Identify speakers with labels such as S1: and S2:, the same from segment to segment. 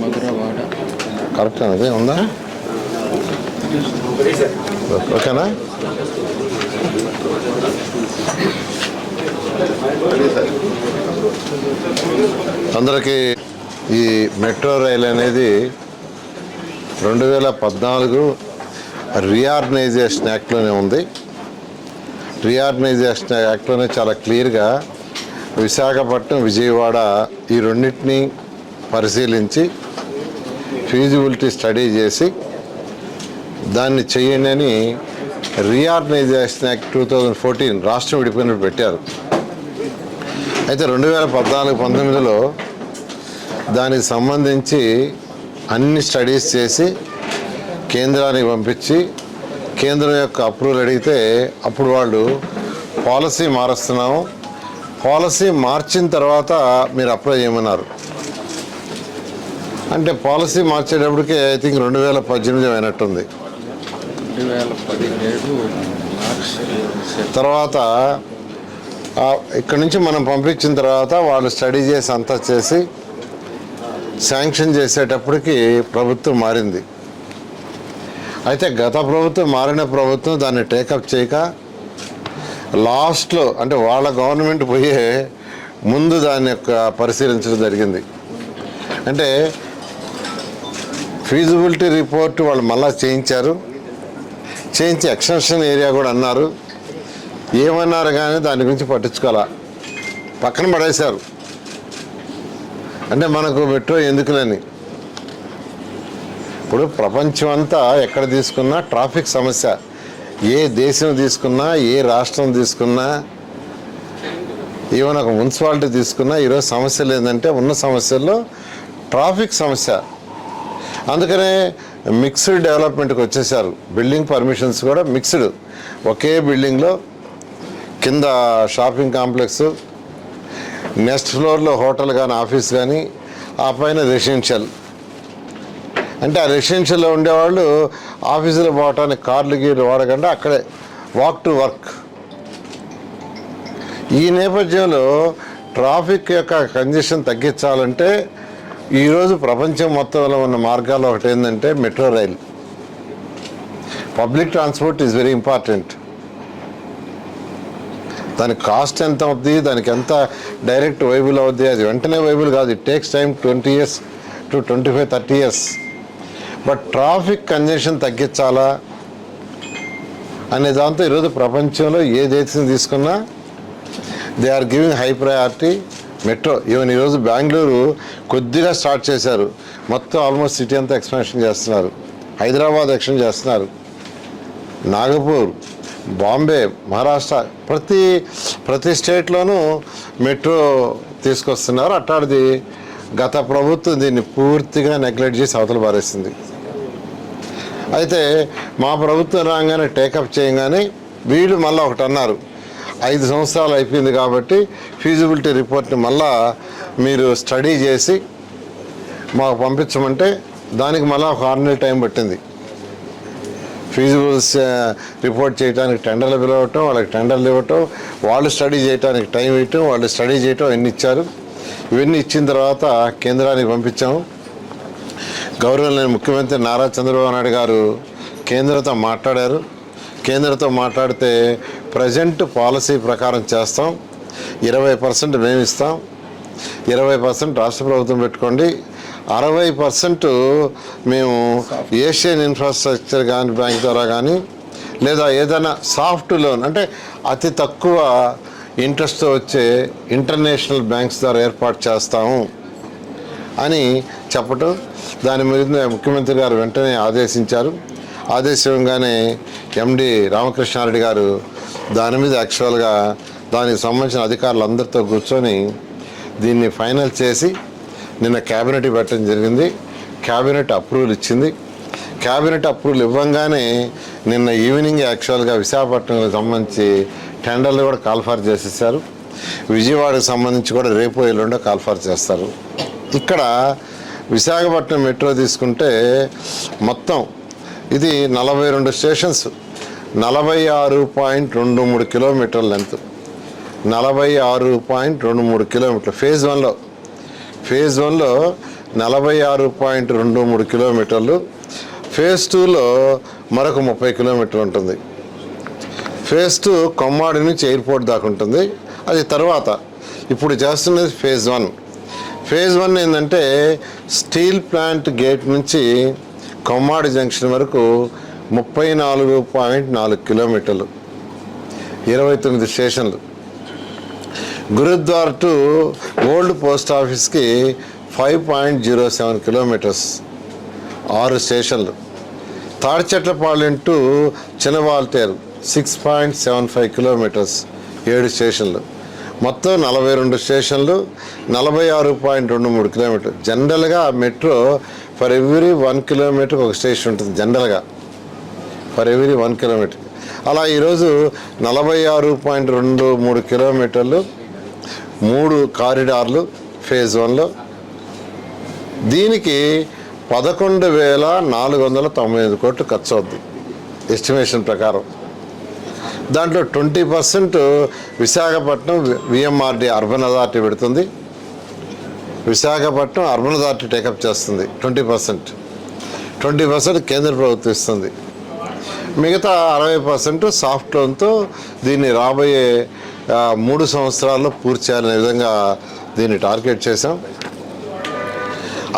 S1: Madhurawada
S2: correct అనేది ఉందా? ఓకేనా? అందరికీ ఈ మెట్రో రైల్ అనేది రెండు వేల పద్నాలుగు రీఆర్గనైజేషన్ యాక్ట్లోనే ఉంది. రీఆర్గనైజేషన్ యాక్ట్లోనే చాలా క్లియర్గా విశాఖపట్నం విజయవాడ ఈ రెండింటిని పరిశీలించి ఫీజిబిలిటీ స్టడీ చేసి దాన్ని చేయండి అని reorganisation act two thousand fourteen రాష్ట్రం విడిపోయినట్టు పెట్టారు. అయితే రెండు వేల పద్నాలుగు పంతొమ్మిదిలో దానికి సంబంధించి అన్ని స్టడీస్ చేసి కేంద్రానికి పంపించి కేంద్రం యొక్క అప్రూవల్ అడిగితే అప్పుడు వాళ్ళు పాలసీ మారుస్తున్నాము. పాలసీ మార్చిన తర్వాత మీరు అప్లై చేయమన్నారు. అంటే పాలసీ మార్చేటప్పటికి ఐ థింక్ రెండు వేల పద్దెనిమిది అయినట్టుంది. తర్వాత ఇక్కడ నుంచి మనం పంపించిన తర్వాత వాళ్ళు స్టడీ చేసి అంతా చేసి శాంక్షన్ చేసేటప్పటికి ప్రభుత్వం మారింది. అయితే గత ప్రభుత్వం మారిన ప్రభుత్వం దాన్ని టేకప్ చేయక లాస్ట్లో అంటే వాళ్ళ గవర్నమెంట్ పోయే ముందు దాన్ని యొక్క పరిశీలించడం జరిగింది. అంటే ఫీజిబిలిటీ రిపోర్ట్ వాళ్ళు మళ్ళా చేయించారు. చేయించి ఎక్స్టెన్షన్ ఏరియా కూడా అన్నారు. ఏమన్నారు కానీ దాని గురించి పట్టించుకోవాలా. పక్కన పడేశారు. అంటే మనకు మెట్రో ఎందుకులని? ఇప్పుడు ప్రపంచం అంతా ఎక్కడ తీసుకున్నా ట్రాఫిక్ సమస్య. ఏ దేశం తీసుకున్నా ఏ రాష్ట్రం తీసుకున్నా ఈవెన్ ఒక మున్సిపాలిటీ తీసుకున్నా ఈరోజు సమస్యలు ఏంటంటే ఉన్న సమస్యల్లో ట్రాఫిక్ సమస్య. అందుకనే మిక్స్డ్ డెవలప్మెంట్కి వచ్చేసారు బిల్డింగ్ పర్మిషన్స్ కూడా మిక్స్డ్. ఒకే బిల్డింగ్లో కింద షాపింగ్ కాంప్లెక్స్ నెక్స్ట్ ఫ్లోర్లో హోటల్ కానీ ఆఫీస్ కానీ ఆ పైన రెసిడెన్షియల్. అంటే ఆ రెసిడెన్షియల్లో ఉండేవాళ్ళు ఆఫీసులో పోవటానికి కార్లు గీర్లు వాడకుండా అక్కడే వాక్ టు వర్క్. ఈ నేపథ్యంలో ట్రాఫిక్ యొక్క కంజెషన్ తగ్గించాలంటే ఈరోజు ప్రపంచం మొత్తంలో ఉన్న మార్గాలు ఒకటి ఏంటంటే metro rail. Public transport is very important. దాని కాస్ట్ ఎంత అవుద్ది? దానికి ఎంత డైరెక్ట్ వైబుల్ అవుద్ది? అది వెంటనే వైబుల్ కాదు. It takes time twenty years to twenty five thirty years but traffic congestion తగ్గించాలా? అనే దాంతో ఈరోజు ప్రపంచంలో ఏ దేశం తీసుకున్నా they are giving high priority metro even ఈరోజు బెంగళూరు కొద్దిగా స్టార్ట్ చేశారు. మొత్తం ఆల్మోస్ట్ సిటీ అంతా ఎక్స్పాన్షన్ చేస్తున్నారు. హైదరాబాద్ ఎక్స్టెండ్ చేస్తున్నారు. నాగపూర్ బాంబే మహారాష్ట్ర ప్రతి ప్రతి స్టేట్లోనూ మెట్రో తీసుకొస్తున్నారు. అట్టాడిది గత ప్రభుత్వం దీన్ని పూర్తిగా నెగ్లెక్ట్ చేసి అవతల పారేసింది. అయితే మా ప్రభుత్వం రాగానే టేకప్ చేయగానే వీళ్ళు మళ్ళీ ఒకటి అన్నారు. ఐదు సంవత్సరాలు అయిపోయింది కాబట్టి ఫీజిబిలిటీ రిపోర్ట్ని మళ్ళా మీరు స్టడీ చేసి మాకు పంపించమంటే దానికి మళ్ళీ ఒక ఆరు నెలల టైం పట్టింది. ఫీజిబుల్స్ రిపోర్ట్ చేయడానికి టెండర్లు పిలవటం వాళ్ళకి టెండర్లు ఇవ్వటం వాళ్ళు స్టడీ చేయడానికి టైం ఇవ్వటం వాళ్ళు స్టడీ చేయటం ఇవన్నీ ఇచ్చారు. ఇవన్నీ ఇచ్చిన తర్వాత కేంద్రానికి పంపించాము. గౌరవనీయ ముఖ్యమంత్రి నారా చంద్రబాబు నాయుడు గారు కేంద్రంతో మాట్లాడారు. కేంద్రంతో మాట్లాడితే ప్రజెంట్ పాలసీ ప్రకారం చేస్తాం. ఇరవై పర్సెంట్ మేము ఇస్తాం ఇరవై పర్సెంట్ రాష్ట్ర ప్రభుత్వం పెట్టుకోండి. అరవై పర్సెంట్ మేము ఏషియన్ ఇన్ఫ్రాస్ట్రక్చర్ కానీ బ్యాంక్ ద్వారా కానీ లేదా ఏదైనా సాఫ్ట్ లోన్ అంటే అతి తక్కువ ఇంట్రెస్ట్తో వచ్చే ఇంటర్నేషనల్ బ్యాంక్స్ ద్వారా ఏర్పాటు చేస్తాము అని చెప్పటం. దాని మీద ముఖ్యమంత్రి గారు వెంటనే ఆదేశించారు. ఆదేశంగానే ఎండి రామకృష్ణారెడ్డి గారు దాని మీద యాక్చువల్గా దానికి సంబంధించిన అధికారులు అందరితో కూర్చొని దీన్ని ఫైనల్ చేసి నిన్న క్యాబినెట్ పెట్టడం జరిగింది. క్యాబినెట్ అప్రూవల్ ఇచ్చింది. క్యాబినెట్ అప్రూవల్ ఇవ్వంగానే నిన్న ఈవినింగ్ యాక్చువల్గా విశాఖపట్నంకి సంబంధించి టెండర్లు కూడా కాల్ఫార్ చేసేసారు. విజయవాడకు సంబంధించి కూడా రేపు ఎల్లుండో కాల్ఫార్ చేస్తారు. ఇక్కడ విశాఖపట్నం మెట్రో తీసుకుంటే మొత్తం ఇది నలభై రెండు స్టేషన్స్ నలభై ఆరు పాయింట్ రెండు మూడు కిలోమీటర్ల లెంత్. నలభై ఆరు పాయింట్ రెండు మూడు కిలోమీటర్లు. ఫేజ్ వన్లో ఫేజ్ వన్లో నలభై ఆరు పాయింట్ రెండు మూడు కిలోమీటర్లు. ఫేజ్ టూలో మరొక ముప్పై కిలోమీటర్లు ఉంటుంది. ఫేజ్ టూ కొమ్మాడి నుంచి ఎయిర్పోర్ట్ దాకా ఉంటుంది. అది తర్వాత. ఇప్పుడు చేస్తున్నది ఫేజ్ వన్ ఫేజ్ వన్ ఏంటంటే స్టీల్ ప్లాంట్ గేట్ నుంచి కొమ్మాడి జంక్షన్ వరకు ముప్పై నాలుగు పాయింట్ నాలుగు కిలోమీటర్లు. ఇరవై తొమ్మిది స్టేషన్లు. గురుద్వార్ టు ఓల్డ్ పోస్ట్ ఆఫీస్కి five point zero seven kilometres ఆరు స్టేషన్లు. Thatichetlapalem to Chinawaltair six point seven five kilometres ఏడు స్టేషన్లు. మొత్తం నలభై రెండు స్టేషన్లు నలభై ఆరు పాయింట్ రెండు మూడు కిలోమీటర్లు జనరల్గా metro for every one kilometre ఒక స్టేషన్ ఉంటుంది జనరల్గా. For every one kilometre. అలా ఈరోజు నలభై ఆరు పాయింట్ రెండు మూడు కిలోమీటర్లు మూడు కారిడార్లు ఫేజ్ వన్లో. దీనికి పదకొండు వేల నాలుగు వందల తొంభై ఐదు కోట్లు ఖర్చు అవుద్ది ఎస్టిమేషన్ ప్రకారం. దాంట్లో twenty percent Visakhapatnam VMRD urban authority పెడుతుంది. Visakhapatnam urban authority take up చేస్తుంది ట్వంటీ పర్సెంట్. ట్వంటీ పర్సెంట్ కేంద్ర ప్రభుత్వం ఇస్తుంది. మిగతా అరవై పర్సెంట్ సాఫ్ట్ లోన్తో దీన్ని రాబోయే మూడు సంవత్సరాల్లో పూర్తి చేయాలనే విధంగా దీన్ని టార్గెట్ చేశాం.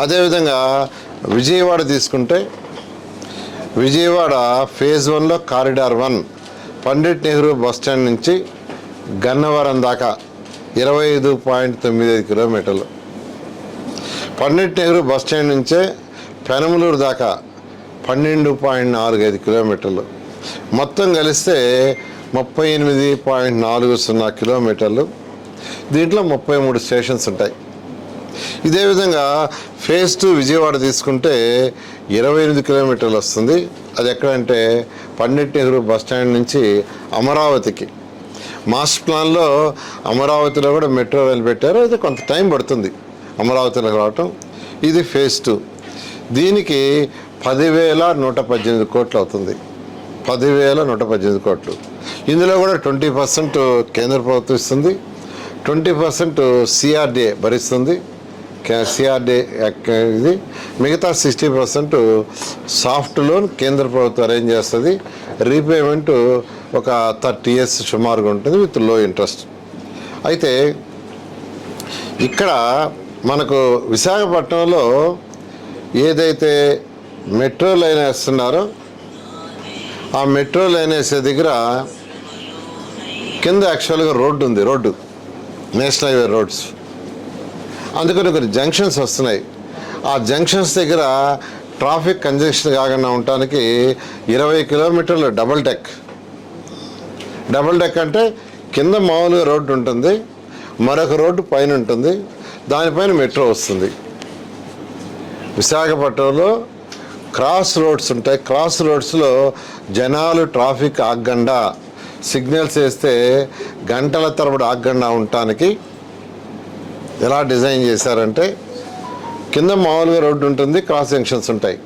S2: అదేవిధంగా విజయవాడ తీసుకుంటే విజయవాడ ఫేజ్ వన్లో corridor one Pandit Nehru bus stand నుంచి గన్నవరం దాకా ఇరవై ఐదు పాయింట్ తొమ్మిది ఐదు కిలోమీటర్లు. పండిట్ నెహ్రూ బస్ స్టాండ్ నుంచే పెనమలూరు దాకా పన్నెండు పాయింట్ నాలుగు ఐదు కిలోమీటర్లు. మొత్తం కలిస్తే ముప్పై ఎనిమిది పాయింట్ నాలుగు సున్నా కిలోమీటర్లు. దీంట్లో ముప్పై మూడు స్టేషన్స్ ఉంటాయి. ఇదే విధంగా ఫేజ్ టూ విజయవాడ తీసుకుంటే ఇరవై ఎనిమిది కిలోమీటర్లు వస్తుంది. అది ఎక్కడంటే పండిట్ నెహ్రూ బస్ స్టాండ్ నుంచి అమరావతికి. మాస్టర్ ప్లాన్లో అమరావతిలో కూడా మెట్రో రైలు పెట్టారు. అయితే కొంత టైం పడుతుంది అమరావతిలో రావటం. ఇది ఫేజ్ టూ. దీనికి పదివేల నూట పద్దెనిమిది కోట్లు అవుతుంది. పదివేల నూట పద్దెనిమిది కోట్లు. ఇందులో కూడా ట్వంటీ పర్సెంట్ కేంద్ర ప్రభుత్వం ఇస్తుంది. ట్వంటీ పర్సెంట్ సిఆర్డిఏ భరిస్తుంది. సిఆర్డిఏ ఇది. మిగతా సిక్స్టీ పర్సెంట్ సాఫ్ట్ లోన్ కేంద్ర ప్రభుత్వం అరేంజ్ చేస్తుంది. రీపేమెంట్ ఒక థర్టీ ఇయర్స్ సుమారుగా ఉంటుంది విత్లో ఇంట్రెస్ట్. అయితే ఇక్కడ మనకు విశాఖపట్నంలో ఏదైతే మెట్రో లైన్ వేస్తున్నారో ఆ మెట్రో లైన్ వేసే దగ్గర కింద యాక్చువల్గా రోడ్డు ఉంది రోడ్డు. నేషనల్ హైవే రోడ్స్ అందుకని కొన్ని జంక్షన్స్ వస్తున్నాయి. ఆ జంక్షన్స్ దగ్గర ట్రాఫిక్ కంజెక్షన్ కాకుండా ఉండటానికి ఇరవై కిలోమీటర్లు డబల్ డెక్ డబల్ డెక్ అంటే కింద మామూలుగా రోడ్డు ఉంటుంది మరొక రోడ్డు పైన ఉంటుంది దానిపైన మెట్రో వస్తుంది. విశాఖపట్నంలో క్రాస్ రోడ్స్ ఉంటాయి. క్రాస్ రోడ్స్లో జనాలు ట్రాఫిక్ ఆగకుండా సిగ్నల్స్ వేస్తే గంటల తరబడి ఆగకుండా ఉండటానికి ఎలా డిజైన్ చేశారంటే కింద మామూలుగా రోడ్డు ఉంటుంది క్రాస్ జంక్షన్స్ ఉంటాయి.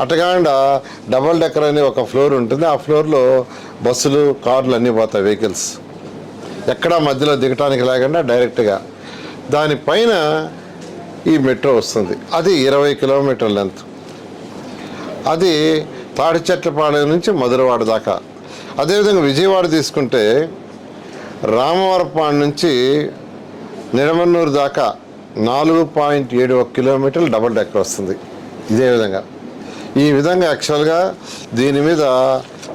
S2: అట్టకాకుండా డబల్ డెక్కర్ అనే ఒక ఫ్లోర్ ఉంటుంది. ఆ ఫ్లోర్లో బస్సులు కార్లు అన్నీ పోతాయి వెహికల్స్. ఎక్కడా మధ్యలో దిగటానికి లేకుండా డైరెక్ట్గా దానిపైన ఈ మెట్రో వస్తుంది. అది ఇరవై కిలోమీటర్ లెంత్ అది తాడిచెట్లపాలెం నుంచి మధురవాడ దాకా. అదేవిధంగా విజయవాడ తీసుకుంటే రామవరపాడు నుంచి నిడమన్నూరు దాకా నాలుగు పాయింట్ ఏడు ఒక కిలోమీటర్లు డబల్ డెక్కర్ వస్తుంది. ఇదే విధంగా. ఈ విధంగా యాక్చువల్గా దీని మీద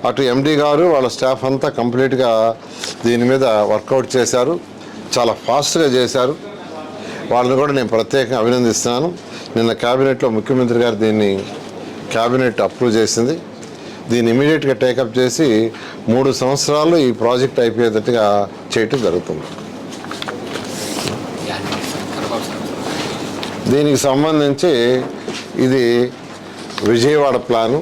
S2: అటు ఎండి గారు వాళ్ళ స్టాఫ్ అంతా కంప్లీట్గా దీని మీద వర్కౌట్ చేశారు. చాలా ఫాస్ట్గా చేశారు. వాళ్ళని కూడా నేను ప్రత్యేకంగా అభినందిస్తున్నాను. నిన్న క్యాబినెట్లో ముఖ్యమంత్రి గారు దీన్ని క్యాబినెట్ అప్రూవ్ చేసింది. దీన్ని ఇమీడియట్గా టేకప్ చేసి మూడు సంవత్సరాల్లో ఈ ప్రాజెక్ట్ అయిపోయేటట్టుగా చేయటం జరుగుతుంది. దీనికి సంబంధించి ఇది Vijayawada plan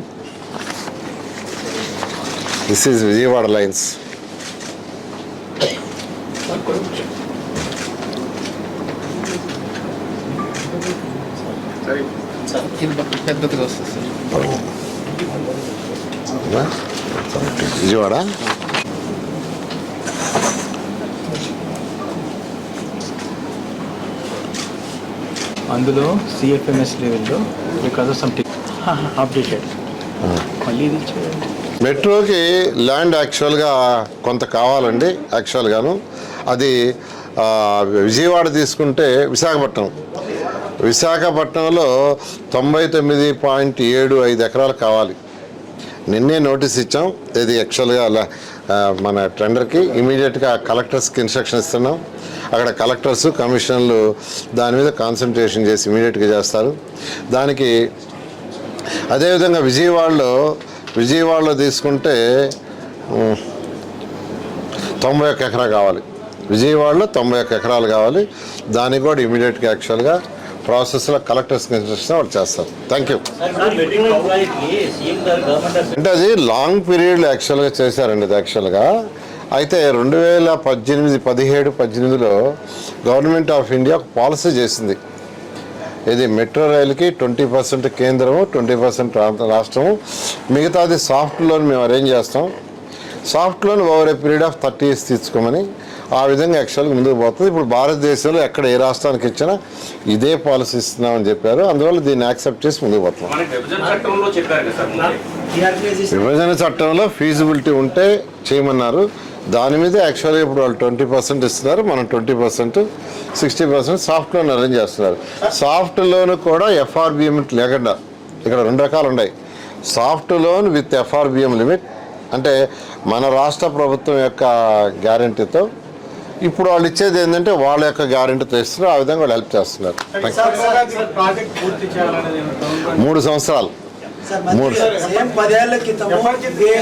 S2: this
S3: is
S1: Vijayawada lines పెద్దదిగా వస్తుంది?
S2: విజయవాడ
S3: అందులో సిఎఫ్ఎంఎస్ లెవెల్లో బికాస్ ఆఫ్ సమ్ అప్డేటెడ్ మళ్ళీ ఇది
S2: మెట్రోకి ల్యాండ్ యాక్చువల్గా కొంత కావాలండి యాక్చువల్గాను అది విజయవాడ తీసుకుంటే విశాఖపట్నం. విశాఖపట్నంలో తొంభై తొమ్మిది పాయింట్ ఏడు ఐదు ఎకరాలు కావాలి. నిన్నే నోటీస్ ఇచ్చాం. ఇది యాక్చువల్గా అలా మన టెండర్కి ఇమీడియట్గా కలెక్టర్స్కి ఇన్స్ట్రక్షన్ ఇస్తున్నాం. అక్కడ కలెక్టర్స్ కమిషనర్లు దాని మీద కాన్సన్ట్రేషన్ చేసి ఇమీడియట్గా చేస్తారు. దానికి అదేవిధంగా విజయవాడలో విజయవాడలో తీసుకుంటే తొంభై ఒక్క ఎకరా కావాలి. విజయవాడలో తొంభై ఒక్క ఎకరాలు కావాలి. దానికి కూడా ఇమీడియట్గా యాక్చువల్గా ప్రాసెస్లో కలెక్టర్స్కి ఇన్స్ట్రక్షన్ వాళ్ళు చేస్తారు. థ్యాంక్ యూ అంటే అది లాంగ్ పీరియడ్ యాక్చువల్గా చేశారండి ఇది యాక్చువల్గా అయితే రెండు వేల పద్దెనిమిది పదిహేడు పద్దెనిమిదిలో గవర్నమెంట్ ఆఫ్ ఇండియా ఒక పాలసీ చేసింది. ఇది మెట్రో రైలుకి ట్వంటీ పర్సెంట్ కేంద్రము ట్వంటీ పర్సెంట్ రాష్ట్రము. మిగతాది సాఫ్ట్ లోన్ మేము అరేంజ్ చేస్తాం. Soft loan over a period of thirty years తీసుకోమని ఆ విధంగా యాక్చువల్గా ముందుకు పోతుంది. ఇప్పుడు భారతదేశంలో ఎక్కడ ఏ రాష్ట్రానికి ఇచ్చినా ఇదే పాలసీ ఇస్తున్నామని చెప్పారు. అందువల్ల దీన్ని యాక్సెప్ట్ చేసి ముందుకు పోతున్నాం.
S4: విభజన చట్టంలో
S2: ఫీజిబిలిటీ ఉంటే చేయమన్నారు. దాని మీద యాక్చువల్గా ఇప్పుడు వాళ్ళు ట్వంటీ పర్సెంట్ ఇస్తున్నారు. మనం twenty percent sixty percent soft loan arrange చేస్తున్నారు సాఫ్ట్ లోన్ కూడా ఎఫ్ఆర్బిఎం లేకుండా ఇక్కడ రెండు రకాలు ఉన్నాయి. Soft loan with FRBM limit అంటే మన రాష్ట్ర ప్రభుత్వం యొక్క గ్యారంటీతో ఇప్పుడు వాళ్ళు ఇచ్చేది ఏంటంటే వాళ్ళ యొక్క గ్యారంటీతో ఇస్తున్నారు. ఆ విధంగా వాళ్ళు హెల్ప్ చేస్తున్నారు. మూడు సంవత్సరాలు.
S5: సార్
S2: మూడు.
S5: సేమ్ పదేళ్ళ ఇదే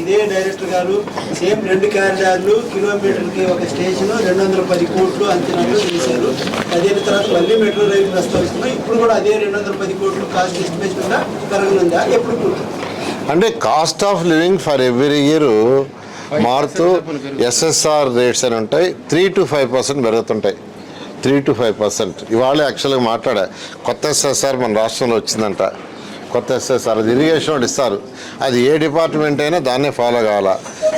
S5: ఇదే డైరెక్టర్ గారు సేమ్ రెండు క్యారిడార్లు కిలోమీటర్కి ఒక స్టేషన్ రెండు వందల పది కోట్లు అంచనాలు చేశారు పదేళ్ళ తర్వాత మళ్ళీ మెట్రో రైలు ప్రస్తావిస్తున్నాం ఇప్పుడు కూడా అదే రెండు వందల పది కోట్లు కాస్ట్ ఎస్టిమేషన్ ఉందా పెరగనుందా ఎప్పుడు పూర్తి?
S2: అంటే cost of living for every year మారుతూ ఎస్ఎస్ఆర్ రేట్స్ అని ఉంటాయి. త్రీ టు ఫైవ్ పర్సెంట్ పెరుగుతుంటాయి. త్రీ టు ఫైవ్ పర్సెంట్ ఇవాళ యాక్చువల్గా మాట్లాడా. కొత్త ఎస్ఎస్ఆర్ మన రాష్ట్రంలో వచ్చిందంట. కొత్త ఎస్ఎస్ఆర్ అది ఇరిగేషన్ వాడు ఇస్తారు. అది ఏ డిపార్ట్మెంట్ అయినా దాన్నే ఫాలో కావాలా?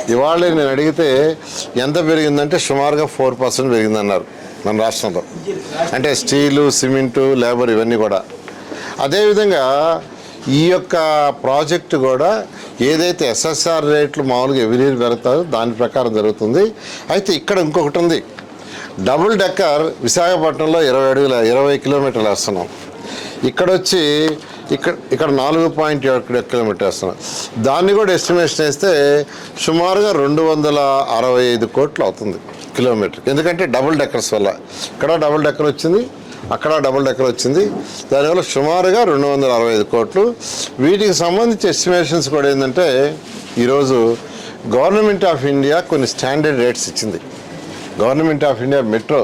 S2: ఇవాళ నేను అడిగితే ఎంత పెరిగిందంటే సుమారుగా ఫోర్ పర్సెంట్ పెరిగిందన్నారు మన రాష్ట్రంలో. అంటే స్టీలు సిమెంటు లేబర్ ఇవన్నీ కూడా. అదేవిధంగా ఈ యొక్క ప్రాజెక్టు కూడా ఏదైతే ఎస్ఎస్ఆర్ రేట్లు మామూలుగా ఎవరి పెడతారో దాని ప్రకారం జరుగుతుంది. అయితే ఇక్కడ ఇంకొకటి ఉంది. డబుల్ డెక్కర్ విశాఖపట్నంలో ఇరవై అడుగుల ఇరవై కిలోమీటర్లు వేస్తున్నాం. ఇక్కడ వచ్చి ఇక్కడ ఇక్కడ నాలుగు పాయింట్ ఏడు కిలోమీటర్ వేస్తున్నాం. దాన్ని కూడా ఎస్టిమేషన్ వేస్తే సుమారుగా రెండు వందల అరవై ఐదు కోట్లు అవుతుంది కిలోమీటర్. ఎందుకంటే డబుల్ డెక్కర్స్ వల్ల. ఇక్కడ డబుల్ డెక్కర్ వచ్చింది. అక్కడ డబుల్ డెక్కర్ వచ్చింది. దానివల్ల సుమారుగా రెండు వందల అరవై ఐదు కోట్లు. వీటికి సంబంధించి ఎస్టిమేషన్స్ కూడా ఏంటంటే ఈరోజు గవర్నమెంట్ ఆఫ్ ఇండియా కొన్ని స్టాండర్డ్ రేట్స్ ఇచ్చింది. గవర్నమెంట్ ఆఫ్ ఇండియా మెట్రో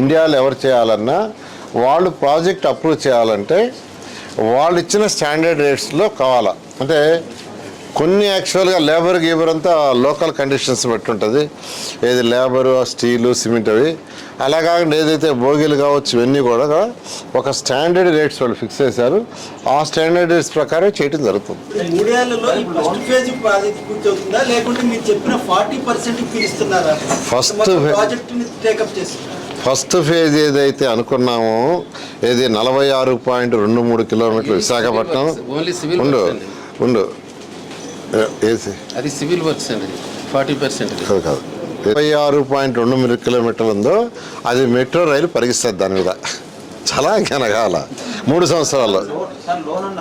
S2: ఇండియాలో ఎవరు చేయాలన్నా వాళ్ళు ప్రాజెక్ట్ అప్రూవ్ చేయాలంటే వాళ్ళు ఇచ్చిన స్టాండర్డ్ రేట్స్లో కావాలా. అంటే కొన్ని యాక్చువల్గా లేబర్ గీబర్ అంతా లోకల్ కండిషన్స్ బట్టి ఉంటుంది ఏది లేబరు స్టీలు సిమెంట్ అవి. అలా కాకుండా ఏదైతే బోగీలు కావచ్చు ఇవన్నీ కూడా ఒక స్టాండర్డ్ రేట్స్ వాళ్ళు ఫిక్స్ చేశారు. ఆ స్టాండర్డ్ రేట్స్ ప్రకారం చేయడం జరుగుతుంది.
S5: ఫస్ట్
S2: ఫస్ట్ ఫేజ్ ఏదైతే అనుకున్నామో ఏది నలభై ఆరు పాయింట్ రెండు మూడు కిలోమీటర్లు విశాఖపట్నం. ఉండు ఉండు. ఏ- ఏది
S1: అది సివిల్ వర్క్స్ అండి ఫార్టీ పర్సెంట్
S2: కాదు కాదు. ఇరవై ఆరు పాయింట్ రెండు మూడు కిలోమీటర్లు ఉందో అది మెట్రో రైలు పరిగిస్తుంది దాని మీద. చాలా ఘనకాల మూడు సంవత్సరాల్లో.
S5: గవర్నమెంట్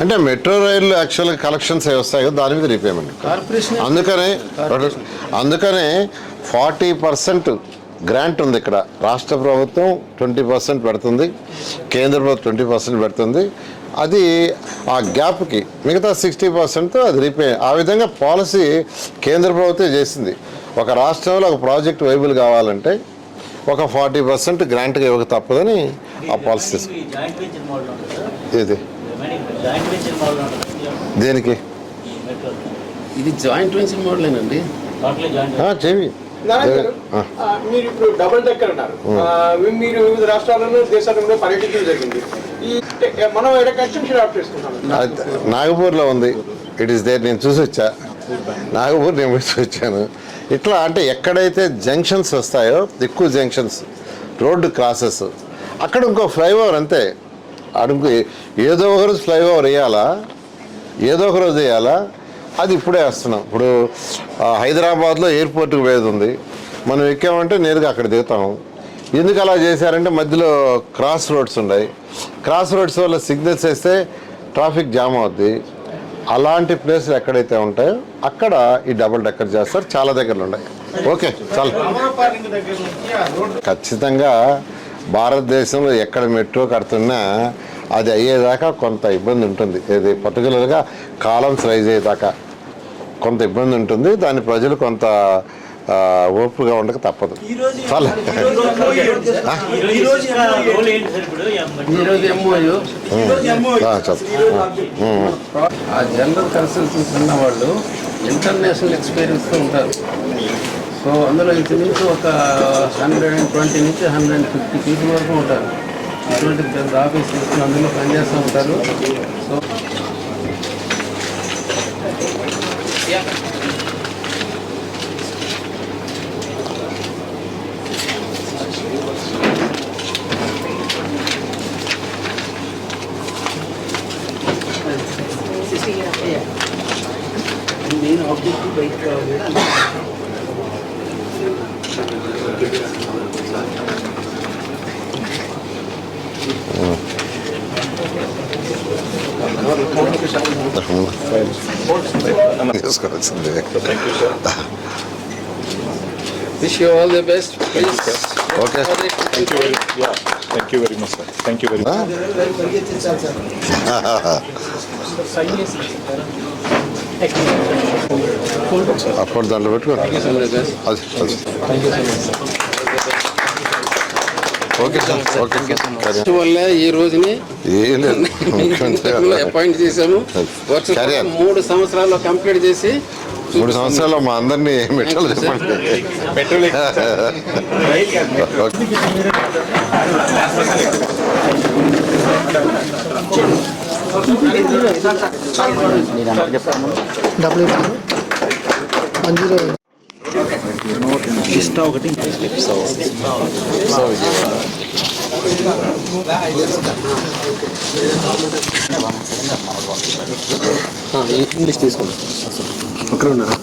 S2: అంటే మెట్రో రైలు యాక్చువల్గా కలెక్షన్స్ అవి వస్తాయి కదా దాని మీద రీపేమెంట్ అందుకనే అందుకనే ఫార్టీ పర్సెంట్ గ్రాంట్ ఉంది ఇక్కడ. రాష్ట్ర ప్రభుత్వం ట్వంటీ పర్సెంట్ పెడుతుంది కేంద్ర ప్రభుత్వం ట్వంటీ పర్సెంట్ పెడుతుంది. అది ఆ గ్యాప్కి మిగతా సిక్స్టీ పర్సెంట్ అది రీపే. ఆ విధంగా పాలసీ కేంద్ర ప్రభుత్వం చేసింది. ఒక రాష్ట్రంలో ఒక ప్రాజెక్ట్ వైబుల్ కావాలంటే ఒక ఫార్టీ పర్సెంట్ గ్రాంట్గా ఇవ్వక తప్పదని ఆ పాలసీ
S5: మోడల్
S2: ఇది
S5: జాయింట్ వెంచర్ మోడల్ ఉంటుంది
S2: దేనికి?
S1: ఇది జాయింట్ వెంచర్ మోడలేనండి.
S5: టోటల్
S3: మీరు ఇప్పుడు డబుల్ డెక్కర్ అన్నారు. మీరు వివిధ రాష్ట్రాలను దేశాలలో పర్యటించడం జరిగింది. ఈ మనం ఎక్కడ కన్స్ట్రక్షన్ ఆఫ్ చేసుకుంటాం
S2: అది నాగపూర్లో ఉంది. ఇట్ ఈస్ దేర్ నేను చూసి వచ్చా నాగపూర్ నేను చూసి వచ్చాను ఇట్లా అంటే ఎక్కడైతే జంక్షన్స్ వస్తాయో ఎక్కువ జంక్షన్స్ రోడ్డు క్రాసెస్ అక్కడ ఇంకో ఫ్లైఓవర్ అంతే. అడుగు ఏదో ఒక రోజు ఫ్లైఓవర్ వేయాలా? ఏదో ఒక రోజు వేయాలా? అది ఇప్పుడే వేస్తున్నాం. ఇప్పుడు హైదరాబాద్లో ఎయిర్పోర్ట్కి పోయేది ఉంది. మనం ఎక్కామంటే నేరుగా అక్కడ దిగుతాం ఎందుకు అలా చేశారంటే మధ్యలో క్రాస్ రోడ్స్ ఉన్నాయి. క్రాస్ రోడ్స్ వల్ల సిగ్నల్స్ వేస్తే ట్రాఫిక్ జామ్ అవుద్ది. అలాంటి ప్లేస్లు ఎక్కడైతే ఉంటాయో అక్కడ ఈ డబుల్ డెక్కర్ చేస్తారు. చాలా దగ్గరలో ఉన్నాయి. ఓకే చాలా. ఖచ్చితంగా భారతదేశంలో ఎక్కడ మెట్రో కడుతున్నా అది అయ్యేదాకా కొంత ఇబ్బంది ఉంటుంది. ఇది పర్టికులర్గా కాలమ్స్ రైజ్ అయ్యేదాకా కొంత ఇబ్బంది ఉంటుంది. దాన్ని ప్రజలు కొంత ఆ, ఓపుగా ఉండక తప్పదు.
S5: ఈ రోజు
S2: చాలా.
S5: ఈ రోజు
S1: ఈరోజు ఎంఓయూ
S2: ఆ, చెప్పు
S1: ఆ జనరల్ కన్సల్టెన్స్ ఉన్న వాళ్ళు ఇంటర్నేషనల్ ఎక్స్పీరియన్స్తో ఉంటారు. సో అందులో ఇంచుమించు ఒక హండ్రెడ్ అండ్ ట్వంటీ నుంచి హండ్రెడ్ అండ్ ఫిఫ్టీ పీపుల్ వరకు ఉంటారు. అటువంటి పెద్ద ఆఫీస్ తీసుకుని అందులో పనిచేస్తూ ఉంటారు. సో
S5: నేను ఆబ్జెక్టివ్ బయటకు రావాలి
S2: తీసుకోవాల్సిందే
S1: wish you all the best please
S2: okay
S6: Thank you very much, sir. Thank you very much.
S5: పరిగెత్తించాలి sir
S2: అప్పుడు దాంట్లో పెట్టుకోండి అది అది ఓకే సార్. Okay sir.
S1: వల్ల ఈ రోజుని. అపాయింట్ చేశాము. మూడు సంవత్సరాల్లో కంప్లీట్ చేసి
S2: మూడు సంవత్సరాలు మా అందరినీ మెట్రోలు చెప్పండి. పిస్తా ఒకటి పిస్తా
S1: ఇంగ్లీష్ తీసుకోండి. అక్కడ ఉన్నారా